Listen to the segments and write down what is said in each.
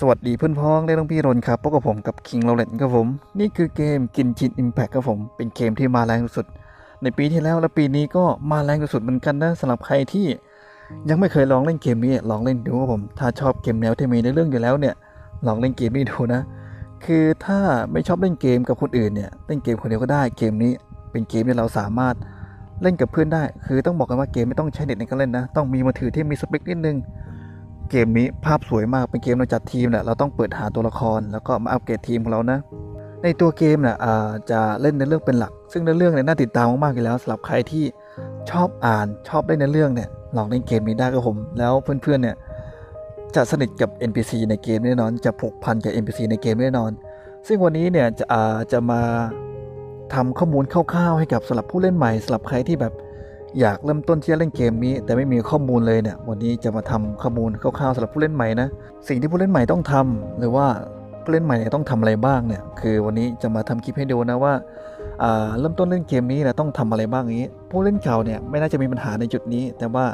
สวัสดีเพื่อนพ้องและน้องพี่รนครับพบกับผมกับ King l a w r e n ครับผม นี่คือเกมกินชิน Impact ครับผม เป็นเกมที่มาแรงสุด ในปีที่แล้วและปีนี้ก็มาแรงสุดเหมือนกันนะสำหรับใครที่ยังไม่เคยลองเล่นเกมนี้ลองเล่นดูครับผม ถ้าชอบเกมแนวที่มีในเรื่องอยู่แล้วเนี่ยลองเล่นเกมนี้ดูนะ คือถ้าไม่ชอบเล่นเกมกับคนอื่นเนี่ยเล่นเกมคนเดียวก็ได้เกมนี้ เป็นเกมที่เราสามารถเล่นกับเพื่อนได้ คือต้องบอกกันว่าเกมไม่ต้องใช้เน็ตในการเล่นนะ ต้องมีมือถือที่มีสเปคนิดนึง เกมนี้ภาพสวยมากเป็นเกมเราจัดทีมแหละเราต้องเปิดหาตัวละครแล้วก็มาอัปเกรดทีมของเรานะ ในตัวเกมเนี่ยจะเล่นในเรื่องเป็นหลัก ซึ่งในเรื่องเนี่ยน่าติดตามมากๆอยู่แล้วสำหรับใครที่ชอบอ่านชอบเล่นในเรื่องเนี่ยลองเล่นเกมนี้ได้ครับผม แล้วเพื่อนๆเนี่ยจะสนิทกับ NPC ในเกมแน่นอน จะผูกพันกับ NPC ในเกมแน่นอน ซึ่งวันนี้เนี่ยจะจะมาทำข้อมูลคร่าวๆให้กับสำหรับผู้เล่นใหม่สำหรับใครที่แบบ อยากเริ่มต้นที่จะเล่นเกมนี้ แต่ไม่มีข้อมูลเลยเนี่ยวันนี้จะมาทำข้อมูลคร่าวๆสำหรับผู้เล่นใหม่นะสิ่งที่ผู้เล่นใหม่ต้องทำหรือว่าผู้เล่นใหม่เนี่ยต้องทำอะไรบ้างเนี่ยคือวันนี้จะมาทำคลิปให้ดูนะว่าเริ่มต้นเล่นเกมนี้นะต้องทำอะไรบ้างนี้ ผู้เล่นเก่าเนี่ยไม่น่าจะมีปัญหาในจุดนี้ แต่ว่า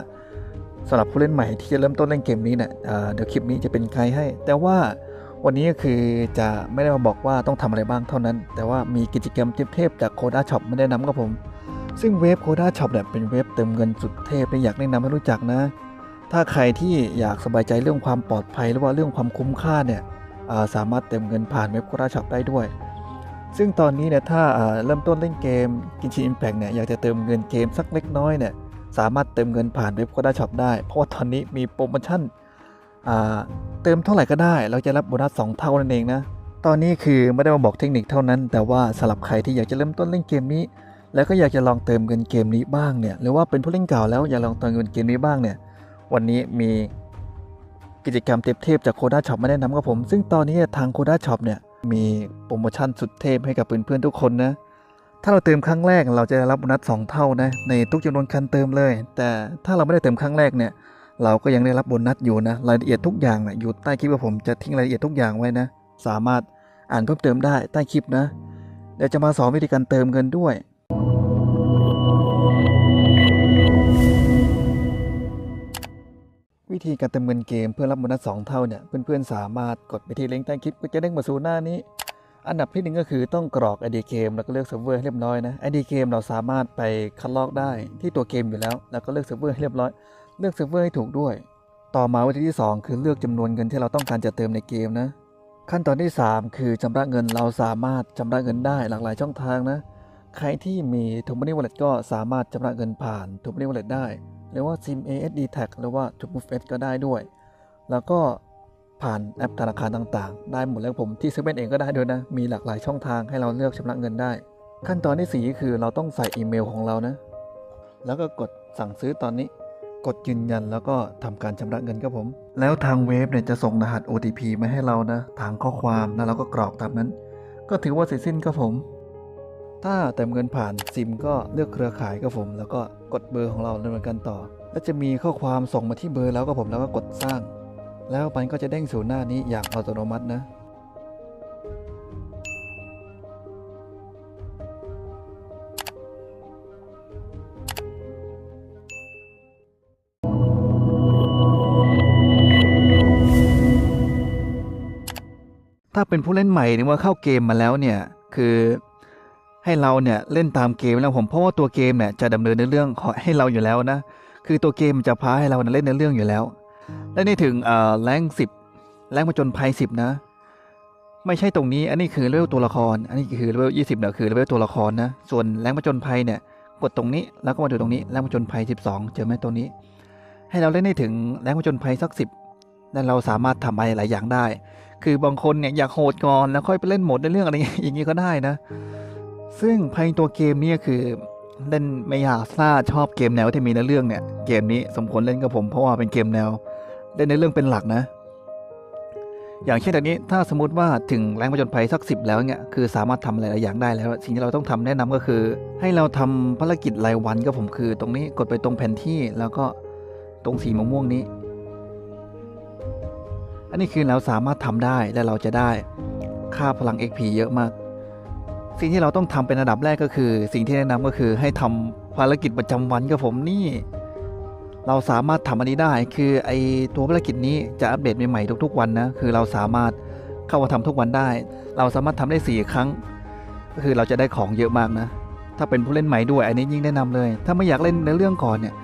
สำหรับผู้เล่นใหม่ที่จะเริ่มต้นเล่นเกมนี้เนี่ยเดี๋ยวคลิปนี้จะเป็นไกด์ให้ แต่ว่าวันนี้ก็คือจะไม่ได้มาบอกว่าต้องทำอะไรบ้างเท่านั้น แต่ว่ามีกิจกรรมเทพๆจากโคด้าช็อปมาแนะนำกับผม ซึ่งเว็บโคด้าช็อปเนี่ยเป็นเว็บเติมเงินสุดเทพเลยอยากแนะนำให้รู้จักนะ ถ้าใครที่อยากสบายใจเรื่องความปลอดภัยหรือว่าเรื่องความคุ้มค่าเนี่ยาสามารถเติมเงินผ่านเว็บโคด้าช็อปได้ด้วย ซึ่งตอนนี้เนี่ยถ้าาเริ่มต้นเล่นเกมกินชีอิมแพกเนี่ยอยากจะเติมเงินเกมสักเล็กน้อยเนี่ยสามารถเติมเงินผ่านเว็บโคด้าช็อปได้ เพราะว่าตอนนี้มีโปรโมชั่นเติมเท่าไหร่ก็ได้ เราจะรับโบนัส2เท่านั่นเองนะตอนนี้คือไม่ได้มาบอกเทคนิคเท่านั้น แต่ว่าสำหรับใครที่อยากจะเริ่มต้นเล่นเกมนี้ แล้วก็อยากจะลองเติมเงินเกมนี้บ้างเนี่ยหรือว่าเป็นผู้เล่นเก่าแล้วอยากลองเติมเงินเกมนี้บ้างเนี่ยวันนี้มีกิจกรรมเทพๆจากโคด้าช็อปมาแนะนำกับผม ซึ่งตอนนี้ทางโคด้าช็อปเนี่ยมีโปรโมชั่นสุดเทพให้กับเพื่อนๆทุกคนนะถ้าเราเติมครั้งแรกเราจะได้รับโบนัสสองเท่านะในทุกจำนวนการเติมเลย แต่ถ้าเราไม่ได้เติมครั้งแรกเนี่ยเราก็ยังได้รับโบนัสอยู่นะรายละเอียดทุกอย่างนะอยู่ใต้คลิปว่าผมจะทิ้งรายละเอียดทุกอย่างไว้นะ สามารถอ่านเพิ่มเติมได้ใต้คลิปนะเดี๋ยวจะมาสอนวิธีการเติมเงินด้วย วิธีการเติมเงินเกมเพื่อรับโบนัสสองเท่าเนี่ยเพื่อนๆสามารถกดไปที่ลิงก์ใต้คลิปก็จะเด้งมาสู่หน้านี้ อันดับที่หนึ่งก็คือต้องกรอก ID เกมแล้วก็เลือกเซิร์ฟเวอร์ให้เรียบร้อยนะ ID เกมเราสามารถไปคัดลอกได้ที่ตัวเกมอยู่แล้ว แล้วก็เลือกเซิร์ฟเวอร์ให้เรียบร้อย เลือกเซิร์ฟเวอร์ให้ถูกด้วย ต่อมาวิธีที่ 2 คือเลือกจำนวนเงินที่เราต้องการจะเติมในเกมนะ ขั้นตอนที่ 3 คือชำระเงินเราสามารถชำระเงินได้หลากหลายช่องทางนะ ใครที่มีทูมันนี่วอลเล็ตก็สามารถชำระเงินผ่านทูมันนี่วอลเล็ตได้ หรือว่า SIM ASD Tag หรือว่า t o m o v e ก็ได้ด้วย แล้วก็ผ่านแอปธนาคารต่างๆ ได้หมดแล้วผมที่ซื้อเป็นเองก็ได้ด้วยนะ มีหลากหลายช่องทางให้เราเลือกชำระเงินได้ ขั้นตอนที่ 4 คือเราต้องใส่อีเมลของเรานะ แล้วก็กดสั่งซื้อตอนนี้ กดยืนยันแล้วก็ทำการชำระเงินครับผม แล้วทางเว็บเนี่ยจะส่งรหัส OTP มาให้เรานะ ทางข้อความแล้วเราก็กรอกตามนั้น ก็ถือว่าเสร็จสิ้นครับผม ถ้าเติมเงินผ่านซิมก็เลือกเครือข่ายครับผม แล้วก็กดเบอร์ของเราดำเนินการต่อ แล้วจะมีข้อความส่งมาที่เบอร์แล้วก็ผมแล้วก็กดสร้าง แล้วมันก็จะเด้งสู่หน้านี้อย่างอัตโนมัตินะถ้าเป็นผู้เล่นใหม่หรือว่าเข้าเกมมาแล้วเนี่ย คือ ให้เราเนี่ยเล่นตามเกมแล้วผมเพราะว่าตัวเกมเนี่ยจะดำเนินในเรื่องขอให้เราอยู่แล้วนะคือตัวเกมจะพาให้เราเนี่ยเล่นในเรื่องอยู่แล้ว และนี่ถึงเอ่อแรงสิบแรงผจญภัยสิบนะ ไม่ใช่ตรงนี้อันนี้คือเลเวลตัวละคร อันนี้คือเลเวลยี่สิบเนี่ยคือเลเวลตัวละครนะส่วนแรงผจญภัยเนี่ยกดตรงนี้แล้วก็มาดูตรงนี้แรงผจญภัยสิบสองเจอไหมตรงนี้ ให้เราเล่นได้ถึงแรงผจญภัยสักสิบแล้วเราสามารถทำอะไรหลายอย่างได้ คือบางคนเนี่ยอยากโหดก่อนแล้วค่อยไปเล่นโหมดในเรื่องอะไรอย่างนี้ก็ได้นะ ซึ่งภายในตัวเกมนี้คือเล่นไม่อยากถ้าชอบเกมแนวที่มีในเรื่องเนี่ย เกมนี้สมควรเล่นกับผมเพราะว่าเป็นเกมแนวเล่นในเรื่องเป็นหลักนะ อย่างเช่นแบบนี้ถ้าสมมติว่าถึงแรงผจญภัยสักสิบแล้วเนี่ยคือสามารถทำหลายอย่างได้แล้ว สิ่งที่เราต้องทำแนะนำก็คือ ให้เราทำภารกิจรายวันก็ผมคือ ตรงนี้กดไปตรงแผนที่แล้วก็ตรงสีม่วงนี้ อันนี้คือเราสามารถทำได้และเราจะได้ค่าพลัง XP เยอะมาก สิ่งที่เราต้องทำเป็นอันดับแรกก็คือ สิ่งที่แนะนำก็คือให้ทำภารกิจประจำวันกับผมนี่ เราสามารถทำอันนี้ได้ คือไอตัวภารกิจนี้จะอัปเดตใหม่ๆทุก ๆ วันนะคือเราสามารถเข้ามาทำทุกวันได้ เราสามารถทำได้ 4 ครั้ง ก็คือเราจะได้ของเยอะมากนะ ถ้าเป็นผู้เล่นใหม่ด้วย อันนี้ยิ่งแนะนำเลย ถ้าไม่อยากเล่นในเรื่องก่อนเนี่ย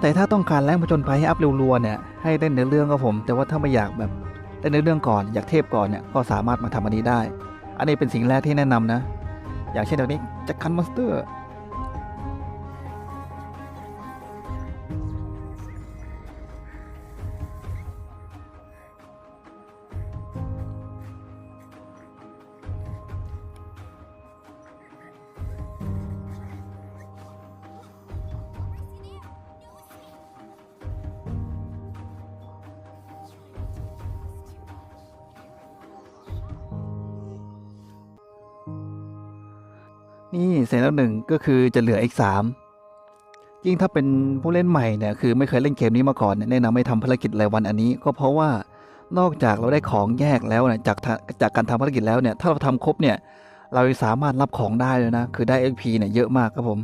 แต่ถ้าต้องการแรงผจญภัยให้อัพรัวๆเนี่ยให้เล่นในเรื่องก็ผม แต่ว่าถ้าไม่อยากแบบเล่นในเรื่องก่อน อยากเทพก่อนเนี่ยก็สามารถมาทำอันนี้ได้ อันนี้เป็นสิ่งแรกที่แนะนำนะ อย่างเช่นเดี๋ยวนี้จักรคันมอนสเตอร์ นี่เสร็จแล้วหนึ่งก็คือจะเหลืออีกสามยิ่งถ้าเป็นผู้เล่นใหม่เนี่ยคือไม่เคยเล่นเกมนี้มาก่อนเนี่ยแนะนำให้ทำภารกิจรายวันอันนี้ ก็เพราะว่านอกจากเราได้ของแยกแล้วเนี่ยจากทาจากการทำภารกิจแล้วเนี่ยถ้าเราทำครบเนี่ยเราสามารถรับของได้เลยนะคือได้ XP เนี่ยเยอะมากครับผม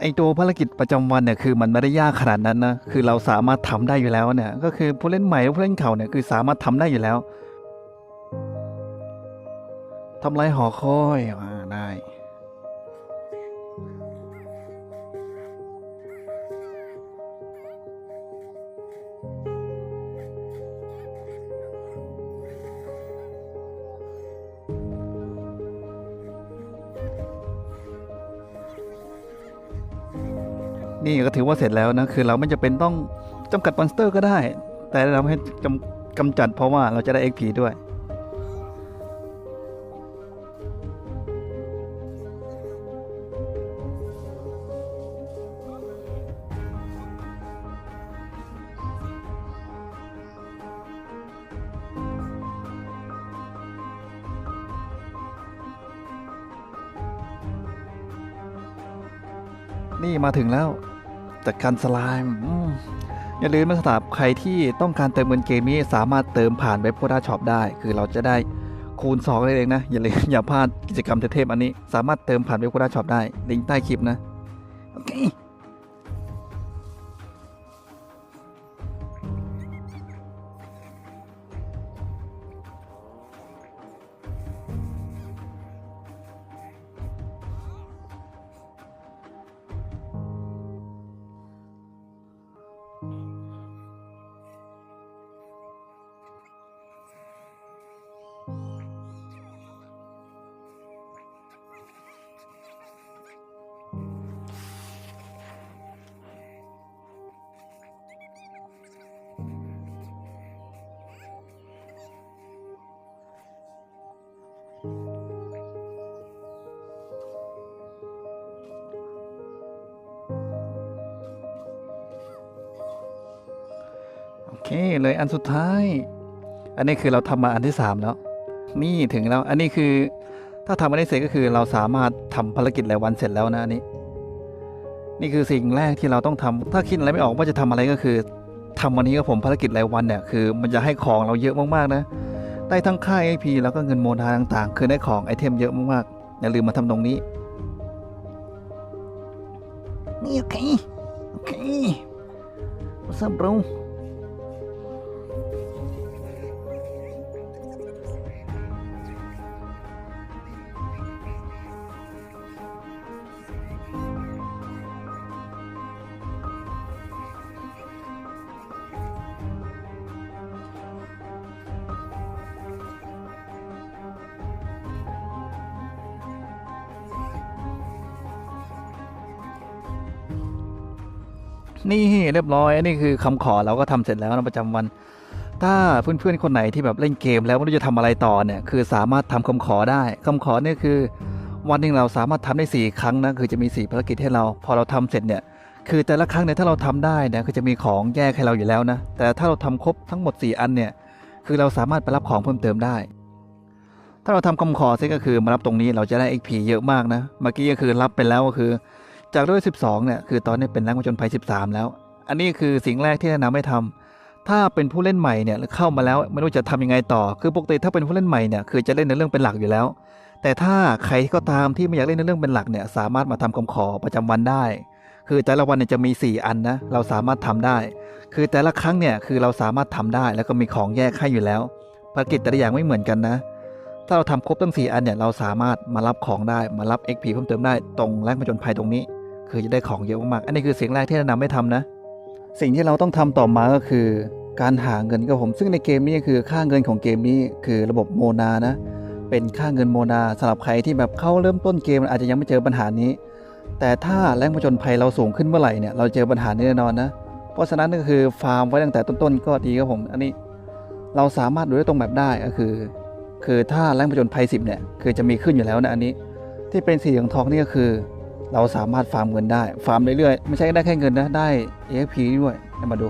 ไอตัวภารกิจประจำวันเนี่ยคือมันไม่ได้ยากขนาดนั้นนะคือเราสามารถทำได้อยู่แล้วเนี่ยก็คือผู้เล่นใหม่ผู้เล่นเก่าเนี่ยคือสามารถทำได้อยู่แล้วทำลายหอคอยอ่า ก็ถือว่าเสร็จแล้วนะคือเราไม่จะเป็นต้องจำกัดมอนสเตอร์ก็ได้ แต่เราให้จำกำจัดเพราะว่าเราจะได้ XP ด้วยนี่มาถึงแล้ว จัดการสไลม์อย่าลืมนะสำหรับใครที่ต้องการเติมเงินเกมนี้สามารถเติมผ่านเว็บโพด้าช็อปได้ คือเราจะได้คูณ2เลยเองนะ อย่าลืมอย่าพลาดกิจกรรมเทพๆอันนี้ สามารถเติมผ่านเว็บโพด้าช็อปได้ลิงก์ใต้คลิปนะ โอเค เคเลยอันสุดท้าย อันนี้คือเราทำมาอันที่ 3 แล้ว นี่ถึงแล้วอันนี้คือถ้าทำอันนี้เสร็จก็คือเราสามารถทำภารกิจรายวันเสร็จแล้วนะอันนี้ นี่คือสิ่งแรกที่เราต้องทำถ้าคิดอะไรไม่ออกว่าจะทำอะไรก็คือทำวันนี้ก็ผมภารกิจรายวันเนี่ยคือ มันจะให้ของเราเยอะมากๆนะได้ทั้งค่า AP แล้วก็เงินโมนาต่างๆ คือได้ของไอเทมเยอะมากๆอย่าลืมมาทำตรงนี้ นี่โอเค โอเค What's up bro นี่เรียบร้อยอันนี้คือคำขอเราก็ทำเสร็จแล้วนะประจำวัน ถ้าเพื่อนๆคนไหนที่แบบเล่นเกมแล้วไม่รู้จะทำอะไรต่อเนี่ยคือสามารถทำคำขอได้คำขอเนี่ยคือ วันหนึ่งเราสามารถทำได้ 4 ครั้งนะคือจะมี 4 ภารกิจให้เรา พอเราทำเสร็จเนี่ยคือแต่ละครั้งเนี่ยถ้าเราทำได้เนี่ยคือจะมีของแยกให้เราอยู่แล้วนะแต่ถ้าเราทำครบทั้งหมด 4 อันเนี่ยคือเราสามารถไปรับของเพิ่มเติมได้ ถ้าเราทำคำขอเสร็จก็คือมารับตรงนี้เราจะได้ XP เยอะมากนะเมื่อกี้ก็คือรับไปแล้วก็คือ จากด้วย 12 เนี่ย คือตอนนี้เป็นแรงผจญภัย 13 แล้ว อันนี้คือสิ่งแรกที่แนะนำให้ทำถ้าเป็นผู้เล่นใหม่เนี่ยเข้ามาแล้วไม่รู้จะทำยังไงต่อ คือปกติถ้าเป็นผู้เล่นใหม่เนี่ยคือจะเล่นในเรื่องเป็นหลักอยู่แล้ว แต่ถ้าใครก็ตามที่ไม่อยากเล่นในเรื่องเป็นหลักเนี่ยสามารถมาทำคำขอประจำวันได้ คือแต่ละวันเนี่ยจะมี 4 อันนะเราสามารถทำได้ คือแต่ละครั้งเนี่ยคือเราสามารถทำได้แล้วก็มีของแยกให้อยู่แล้วภารกิจแต่ละอย่างไม่เหมือนกันนะถ้าเราทำครบทั้ง 4 อันเนี่ยเราสามารถมารับของได้มารับ XP เพิ่มเติมได้ตรงแรงผจญภัยตรงนี้ คือจะได้ของเยอะมากๆอันนี้คือสิ่งแรกที่แนะนำให้ทำนะ สิ่งที่เราต้องทำต่อมาก็คือ การหาเงินครับผม ซึ่งในเกมนี้คือค่าเงินของเกมนี้คือระบบโมนานะ เป็นค่าเงินโมนาสำหรับใครที่แบบเข้าเริ่มต้นเกมอาจจะยังไม่เจอปัญหานี้ แต่ถ้าแรงผจญภัยเราสูงขึ้นเมื่อไหร่เนี่ยเราเจอปัญหานี้แน่นอนนะ เพราะฉะนั้นก็คือฟาร์มไว้ตั้งแต่ต้นๆก็ดีครับผม อันนี้เราสามารถดูได้ตรงแบบได้ก็คือ คือถ้าแรงผจญภัย10เนี่ยคือจะมีขึ้นอยู่แล้วนะอันนี้ ที่เป็นสีเหลืองทองนี่ก็คือ เราสามารถฟาร์มเงินได้ ฟาร์มเรื่อยๆ ไม่ใช่ได้แค่เงินนะ ได้ AFP ด้วยมาดู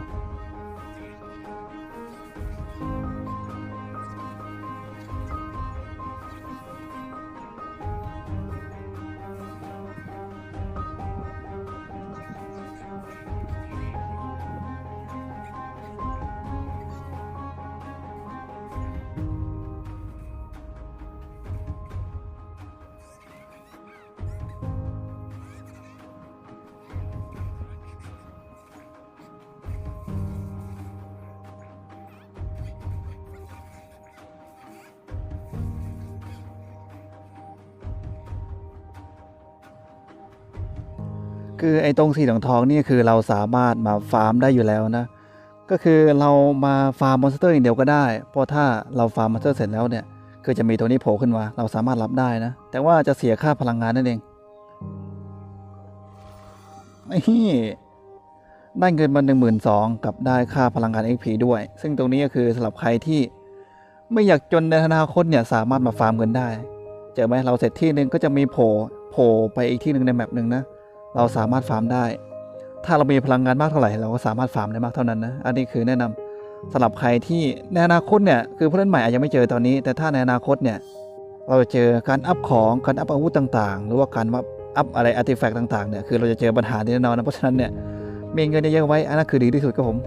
คือไอ้ตรงสีเหลืองทองนี่คือเราสามารถมาฟาร์มได้อยู่แล้วนะ ก็คือเรามาฟาร์มมอนสเตอร์อย่างเดียวก็ได้ เพราะถ้าเราฟาร์มมอนสเตอร์เสร็จแล้วเนี่ยคือจะมีตัวนี้โผล่ขึ้นมา เราสามารถรับได้นะ แต่ว่าจะเสียค่าพลังงานนั่นเองนี่ได้เงินมาหนึ่งหมื่นสองกับได้ค่าพลังงาน XP ด้วย ซึ่งตรงนี้ก็คือสำหรับใครที่ไม่อยากจนในอนาคตเนี่ยสามารถมาฟาร์มเงินได้ เจอไหมเราเสร็จที่หนึ่งก็จะมีโผล่โผล่ไปอีกที่หนึ่งในแมปหนึ่งนะ เราสามารถฟาร์มได้ ถ้าเรามีพลังงานมากเท่าไหร่ เราก็สามารถฟาร์มได้มากเท่านั้นนะ อันนี้คือแนะนำสำหรับใครที่ในอนาคตเนี่ยคือผู้เล่นใหม่อาจจะไม่เจอตอนนี้ แต่ถ้าในอนาคตเนี่ยเราจะเจอการอัพของการอัพอาวุธต่าง ๆ หรือว่าการว่าอัพอะไรอาร์ติแฟกต์ต่างๆเนี่ยคือเราจะเจอปัญหาแน่นอนนะเพราะฉะนั้นเนี่ยมีเงินเยอะๆไว้อันนั้นคือดีที่สุดครับผม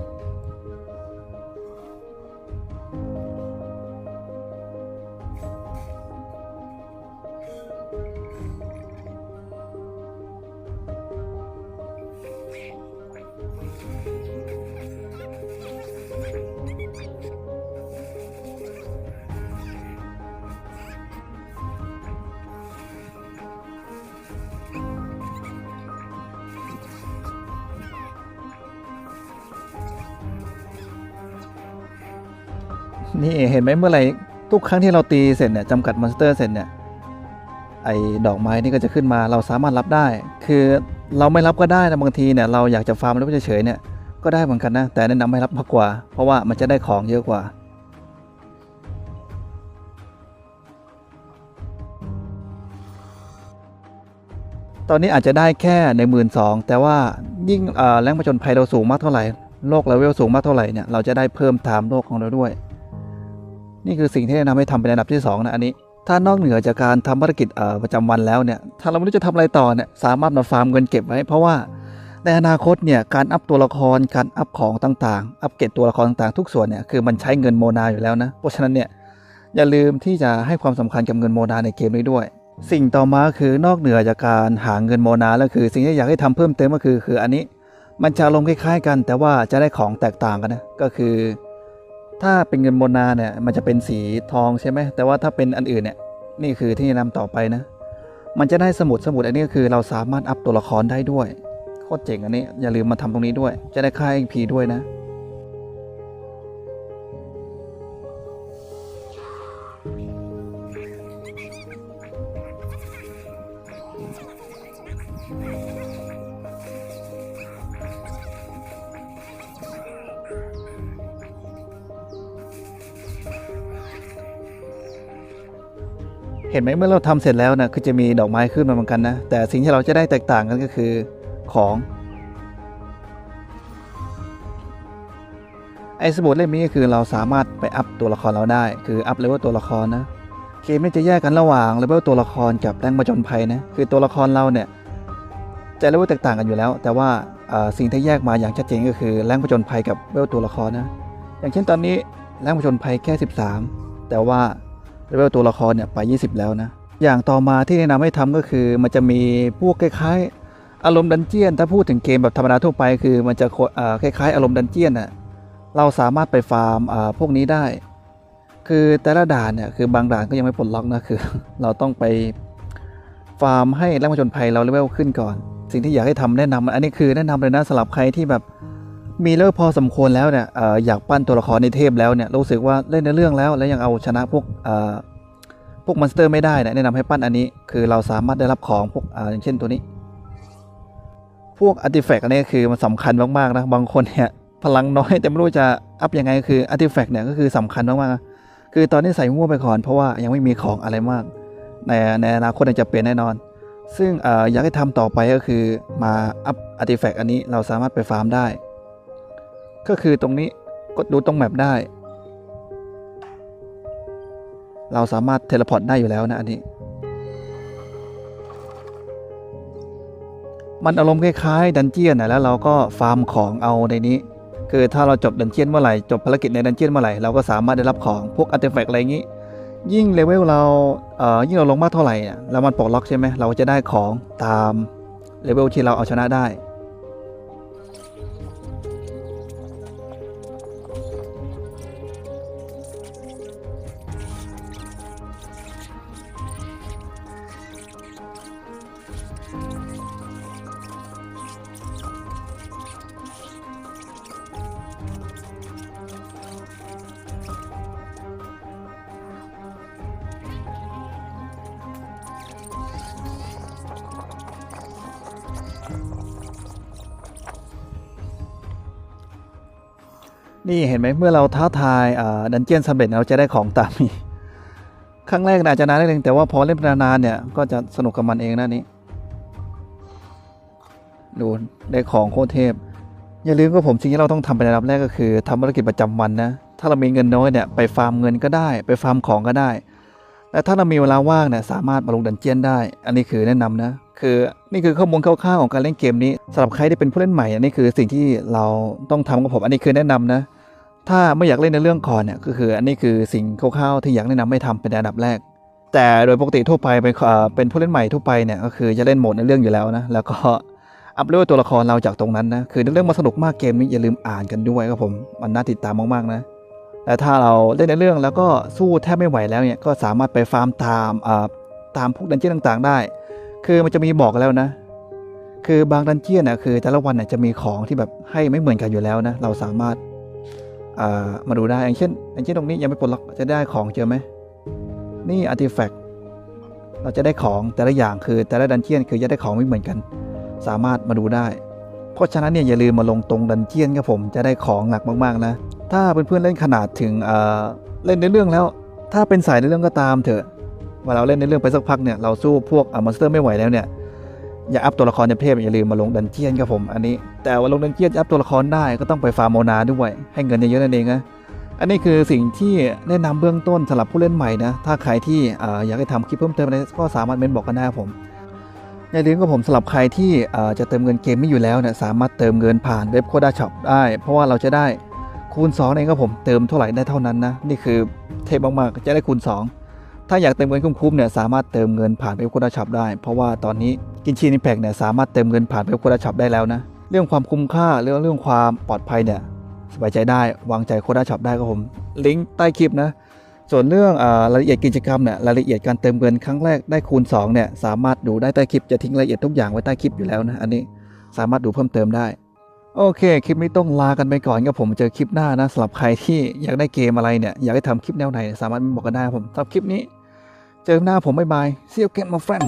ไหมเมื่อไหร่ทุกครั้งที่เราตีเสร็จเนี่ยจำกัดมอนสเตอร์เสร็จเนี่ยไอ้ดอกไม้นี่ก็จะขึ้นมาเราสามารถรับได้ คือเราไม่รับก็ได้นะบางทีเนี่ยเราอยากจะฟาร์มแล้วเฉยๆเนี่ยก็ได้เหมือนกันนะ แต่แนะนำให้รับมากกว่า เพราะว่ามันจะได้ของเยอะกว่าตอนนี้อาจจะได้แค่ในหมื่นสองแต่ว่ายิ่งแรงผจญภัยเราสูงมากเท่าไหร่โลกเลเวลสูงมากเท่าไหร่เนี่ยเราจะได้เพิ่มไทม์โลกของเราด้วย นี่คือสิ่งที่แนะนำให้ทำเป็นอันดับที่สองนะอันนี้ถ้านอกเหนือจากการทำภารกิจประจำวันแล้วเนี่ยถ้าเราไม่รู้จะทำอะไรต่อเนี่ยสามารถมาฟาร์มเงินเก็บไว้ เพราะว่าในอนาคตเนี่ยการอัพตัวละครการอัพของต่างๆ อัพเกรดตัวละครต่างๆ ทุกส่วนเนี่ยคือมันใช้เงินโมนาอยู่แล้วนะเพราะฉะนั้นเนี่ยอย่าลืมที่จะให้ความสำคัญกับเงินโมนาในเกมนี้ด้วย สิ่งต่อมาคือนอกเหนือจากการหาเงินโมนาแล้วคือ สิ่งที่อยากให้ทำเพิ่มเติมก็คือคืออันนี้มันจะลงคล้ายๆกัน แต่ว่าจะได้ของแตกต่างกันนะก็คือ ถ้าเป็นเงินโมนาเนี่ยมันจะเป็นสีทองใช่ไหมแต่ว่าถ้าเป็นอันอื่นเนี่ยนี่คือที่แนะนำต่อไปนะ มันจะได้สมุดสมุดอันนี้ก็คือเราสามารถอัพตัวละครได้ด้วยโคตรเจ๋งอันนี้อย่าลืมมาทำตรงนี้ด้วย จะได้ค่า XP ด้วยนะ เห็นไหมเมื่อเราทำเสร็จแล้วนะคือจะมีดอกไม้ขึ้นมาเหมือนกันนะ แต่สิ่งที่เราจะได้แตกต่างกันก็คือของไอ้สมุดเล่มนี้ก็คือเราสามารถไปอัพตัวละครเราได้ คืออัพเลเวลตัวละครนะเกมนี้จะแยกกันระหว่างเลเวลตัวละครกับแรงประจนภัยนะคือตัวละครเราเนี่ยจะเลเวลแตกต่างกันอยู่แล้ว แต่ว่าสิ่งที่แยกมาอย่างชัดเจนก็คือแรงประจนภัยกับเลเวลตัวละครนะอย่างเช่นตอนนี้แรงประจนภัยแค่ 13 แต่ว่า เลเวลตัวละครเนี่ยไป 20 แล้วนะ อย่างต่อมาที่แนะนำให้ทำก็คือมันจะมีพวกคล้ายๆ อารมณ์ดันเจียน ถ้าพูดถึงเกมแบบธรรมดาทั่วไป คือมันจะคล้ายๆ อารมณ์ดันเจียนอะเราสามารถไปฟาร์มพวกนี้ได้ คือแต่ละด่านเนี่ยคือบางด่านก็ยังไม่ปลดล็อกนะคือ เราต้องไปฟาร์มให้แรงผจญภัยเราเลเวลขึ้นก่อน สิ่งที่อยากให้ทำแนะนำอันนี้คือแนะนำเลยนะสำหรับใครที่แบบ มีเลเวพอสมควรแล้วเนี่ยออยากปั้นตัวละครในเทพแล้วเนี่ยรู้สึกว่าเล่นในเรื่องแล้ว แล้วยังเอาชนะพวกพวกมอนสเตอร์ไม่ได้เนี่ยแนะนำให้ปั้นอันนี้คือเราสามารถได้รับของพวกออย่างเช่นตัวนี้ พวกอาร์ติแฟกต์อันนี้คือมันสำคัญมากๆนะบางคนเนี่ยพลังน้อยแต่ไม่รู้จะอัพยังไงคืออาร์ติแฟกต์เนี่ยก็คือสำคัญมากๆคือตอนนี้ใส่มั่วไปก่อนเพราะว่ายังไม่มีของอะไรมากในในอนาคตจะเปลี่ยนแน่นอน ซึ่งออยากให้ทำต่อไปก็คือมาอัพอาร์ติแฟกต์อันนี้เราสามารถไปฟาร์มได้ ก็คือตรงนี้กดดูตรงแมปได้ เราสามารถเทเลพอร์ตได้อยู่แล้วนะอันนี้ มันอารมณ์คล้ายๆดันเจียนนะแล้วเราก็ฟาร์มของเอาในนี้ คือถ้าเราจบดันเจียนเมื่อไหร่จบภารกิจในดันเจียนเมื่อไหร่เราก็สามารถได้รับของพวกอาร์ติแฟกต์อะไรอย่างนี้ ยิ่งเลเวลเราเอ่อยิ่งเราลงมากเท่าไหร่เนี่ยแล้วมันปลดล็อกใช่ไหมเราจะได้ของตามเลเวลที่เราเอาชนะได้ นี่เห็นไหมเมื่อเราท้าทายดันเจียนสำเร็จเราจะได้ของตามนี้ครั้งแรกอาจจะนานนิดนึงแต่ว่าพอเล่นไปนานๆเนี่ยก็จะสนุกกับมันเองนะนี้ดูได้ของโคตรเทพ อย่าลืมก็ผมสิ่งที่เราต้องทำเป็นอันดับแรกก็คือทำภารกิจประจำวันนะถ้าเรามีเงินน้อยเนี่ยไปฟาร์มเงินก็ได้ ไปฟาร์มของก็ได้แต่ถ้าเรามีเวลาว่างเนี่ยสามารถมาลงดันเจียนได้ อันนี้คือแนะนำนะคือนี่คือข้อมูลคร่าวๆของการเล่นเกมนี้สำหรับใครที่เป็นผู้เล่นใหม่อันนี้คือสิ่งที่เราต้องทำกับผมอันนี้คือแนะนำนะ ถ้าไม่อยากเล่นในเรื่องก่อเนี่ยก็คืออันนี้คือสิ่งคร่าวๆที่อยากแนะนำให้ทำเป็นอันดับแรก แต่โดยปกติทั่วไปเป็นเป็นผู้เล่นใหม่ทั่วไปเนี่ยก็คือจะเล่นโหมดในเรื่องอยู่แล้วนะแล้วก็อัพเลเวลตัวละครเราจากตรงนั้นนะคือในเรื่องมันสนุกมากเกมนี้อย่าลืมอ่านกันด้วยครับผมมันน่าติดตามมากๆนะแต่ถ้าเราเล่นในเรื่องแล้วก็สู้แทบไม่ไหวแล้วเนี่ยก็สามารถไปฟาร์มตามอ่าตามพวกดันเจี้ยนต่างๆ ได้ คือมันจะมีบอกแล้วนะ คือบางดันเจี้ยนน่ะคือแต่ละวันน่ะจะมีของที่แบบให้ไม่เหมือนกันอยู่แล้วนะเราสามารถ มาดูได้อย่างเช่นอย่างเช่นตรงนี้ยังไม่ปลดล็อกจะได้ของเจอไหมนี่อาร์ติแฟกต์เราจะได้ของแต่ละอย่างคือแต่ละดันเจียนคือจะได้ของไม่เหมือนกัน สามารถมาดูได้ เพราะฉะนั้นเนี่ยอย่าลืมมาลงตรงดันเจียนครับผมจะได้ของหนักมากๆนะถ้าเพื่อนๆเล่นขนาดถึงเล่นในเรื่องแล้ว ถ้าเป็นสายในเรื่องก็ตามเถอะว่าเราเล่นในเรื่องไปสักพักเนี่ยเราสู้พวกมอนสเตอร์ไม่ไหวแล้วเนี่ย อย่าอัพตัวละครเทพอย่าลืมมาลงดันเจียนครับผมอันนี้ แต่ว่าลงดันเจียนจะอัพตัวละครได้ก็ต้องไปฟาร์มโมนาด้วย ให้เงินเยอะๆนั่นเองนะอันนี้คือสิ่งที่แนะนำเบื้องต้นสำหรับผู้เล่นใหม่นะถ้าใครที่อยากให้ทำคลิปเพิ่มเติมอะไรก็สามารถเมนบอกกันได้ครับผมอย่าลืมกับผมสำหรับใครที่จะเติมเงินเกมไม่อยู่แล้วเนี่ยสามารถเติมเงินผ่านเว็บโคด้าช็อปได้ เพราะว่าเราจะได้คูณ2เองครับผมเติมเท่าไหร่ได้เท่านั้นนะนี่คือเทพมากๆจะได้คูณ 2 ถ้าอยากเติมเงินคุ้มๆเนี่ยสามารถเติมเงินผ่านเว็บโคดาช็อปได้ เพราะว่าตอนนี้กินชีนิแพกเนี่ยสามารถเติมเงินผ่านเว็บโคดาช็อปได้แล้วนะ เรื่องความคุ้มค่าเรื่องเรื่องความปลอดภัยเนี่ยสบายใจได้วางใจโคดาช็อปได้ครับผม ลิงก์ใต้คลิปนะ ส่วนเรื่องอรายละเอียดกิจกรรมเนี่ยรายละเอียดการเติมเงินครั้งแรกได้คูณ2เนี่ยสามารถดูได้ใต้คลิปจะทิ้งรายละเอียดทุกอย่างไว้ใต้คลิปอยู่แล้วนะอันนี้สามารถดูเพิ่มเติมได้โอเค คลิปนี้ต้องลากันไปก่อนครับผมเจอคลิปหน้านะสำหรับใครที่อยากได้เกมอะไรเนี่ย อยากให้ทำคลิปแนวไหน สามารถบอกกันได้ครับผมสำหรับคลิปนี้ เจอหน้าผมบ๊ายบาย see you again my friend